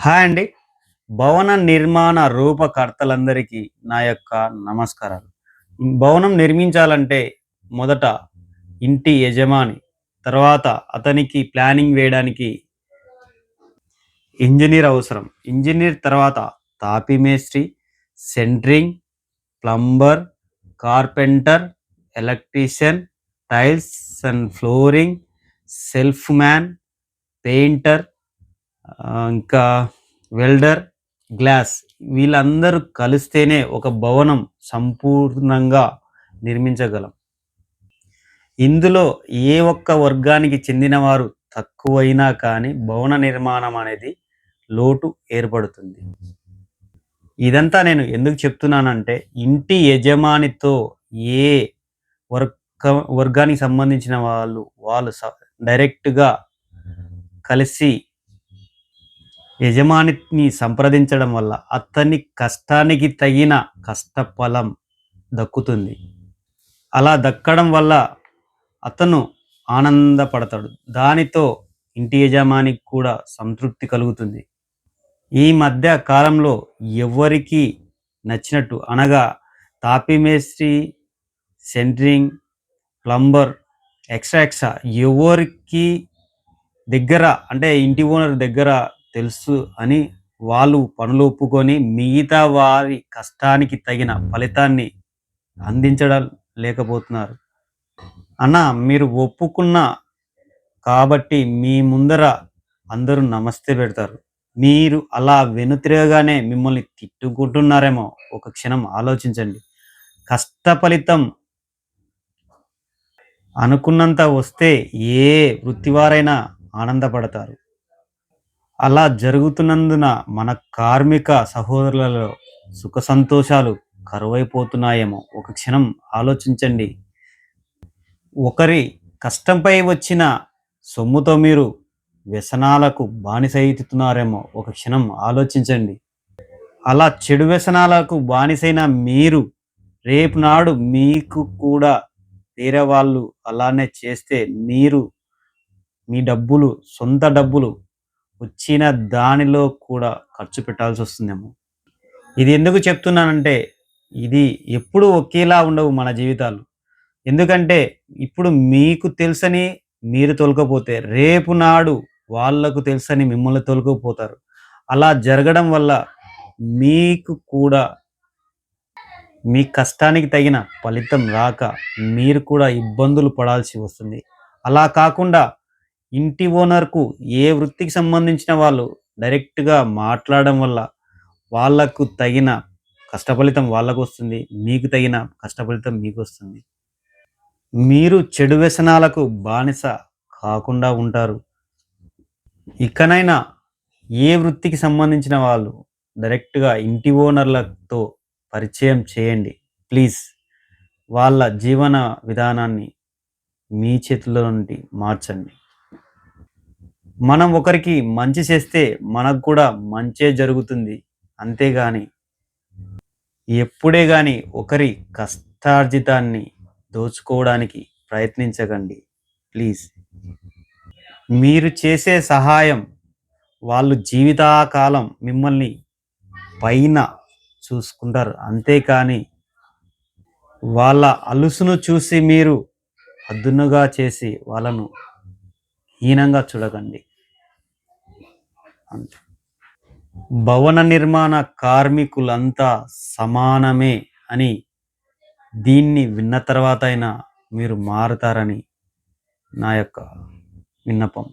Hi అండి. భవన నిర్మాణ రూపకర్తలందరికీ నా యొక్క నమస్కారాలు. భవనం నిర్మించాలంటే మొదట ఇంటి యజమాని తర్వాత అతనికి ప్లానింగ్ వేయడానికి ఇంజనీర్ అవసరం. ఇంజనీర్ తర్వాత తాపి మేస్త్రి centring plumber carpenter electrician tiles and flooring self man painter ఇంకా వెల్డర్ గ్లాస్ వీళ్ళందరూ కలిస్తేనే ఒక భవనం సంపూర్ణంగా నిర్మించగలం. ఇందులో ఏ ఒక్క వర్గానికి చెందినవారు తక్కువైనా కానీ భవన నిర్మాణం అనేది లోటు ఏర్పడుతుంది. ఇదంతా నేను ఎందుకు చెప్తున్నానంటే ఇంటి యజమానితో ఏ వర్గ వర్గానికి సంబంధించిన వాళ్ళు వాళ్ళు డైరెక్ట్గా కలిసి యజమానిని సంప్రదించడం వల్ల అతని కష్టానికి తగిన కష్టఫలం దక్కుతుంది. అలా దక్కడం వల్ల అతను ఆనందపడతాడు. దానితో ఇంటి యజమానికి కూడా సంతృప్తి కలుగుతుంది. ఈ మధ్య కాలంలో ఎవరికి నచ్చినట్టు అనగా తాపీ మేస్త్రి సెంట్రింగ్ ప్లంబర్ ఎక్స్ట్రా ఎక్స్ట్రా ఎవరికి దగ్గర అంటే ఇంటి ఓనర్ దగ్గర తెలుసు అని వాళ్ళు పనులు ఒప్పుకొని మిగతా వారి కష్టానికి తగిన ఫలితాన్ని అందించడం లేకపోతున్నారు. అన్న మీరు ఒప్పుకున్న కాబట్టి మీ ముందర అందరూ నమస్తే పెడతారు. మీరు అలా వెనుతిరగగానే మిమ్మల్ని తిట్టుకుంటున్నారేమో ఒక క్షణం ఆలోచించండి. కష్ట ఫలితం అనుకున్నంత వస్తే ఏ వృత్తివారైనా ఆనందపడతారు. అలా జరుగుతున్నందున మన కార్మిక సహోదరులలో సుఖ సంతోషాలు కరువైపోతున్నాయేమో. ఒక క్షణం ఆలోచించండి. ఒకరి కష్టంపై వచ్చిన సొమ్ముతో మీరు వ్యసనాలకు బానిసైతున్నారేమో ఒక క్షణం ఆలోచించండి. అలా చెడు వ్యసనాలకు బానిసైన మీరు రేపు నాడు మీకు కూడా వేరే వాళ్ళు అలానే చేస్తే మీరు మీ డబ్బులు సొంత డబ్బులు వచ్చిన దానిలో కూడా ఖర్చు పెట్టాల్సి వస్తుందేమో. ఇది ఎందుకు చెప్తున్నానంటే ఇది ఎప్పుడు ఒకేలా ఉండవు మన జీవితాలు. ఎందుకంటే ఇప్పుడు మీకు తెలుసని మీరు తొలకపోతే రేపు నాడు వాళ్ళకు తెలుసని మిమ్మల్ని తొలకపోతారు అలా జరగడం వల్ల మీకు కూడా మీ కష్టానికి తగిన ఫలితం రాక మీరు కూడా ఇబ్బందులు పడాల్సి వస్తుంది. అలా కాకుండా ఇంటి ఓనర్కు ఏ వృత్తికి సంబంధించిన వాళ్ళు డైరెక్ట్గా మాట్లాడడం వల్ల వాళ్ళకు తగిన కష్టఫలితం వాళ్ళకు వస్తుంది మీకు తగిన కష్టఫలితం మీకు వస్తుంది మీరు చెడు వ్యసనాలకు బానిస కాకుండా ఉంటారు. ఇకనైనా ఏ వృత్తికి సంబంధించిన వాళ్ళు డైరెక్ట్గా ఇంటి ఓనర్లతో పరిచయం చేయండి. ప్లీజ్. వాళ్ళ జీవన విధానాన్ని మీ చేతిలో నుండి మార్చండి. మనం ఒకరికి మంచి చేస్తే మనకు కూడా మంచే జరుగుతుంది. అంతేగాని ఎప్పుడే కానీ ఒకరి కష్టార్జితాన్ని దోచుకోవడానికి ప్రయత్నించకండి. ప్లీజ్. మీరు చేసే సహాయం వాళ్ళు జీవితాకాలం మిమ్మల్ని పైన చూసుకుంటారు. అంతేకాని వాళ్ళ అలుసును చూసి మీరు అద్దునుగా చేసి వాళ్ళను హీనంగా చూడకండి. భవన నిర్మాణ కార్మికులంతా సమానమే అని దీన్ని విన్న తర్వాత అయినా మీరు మారుతారని నా యొక్క విన్నపం.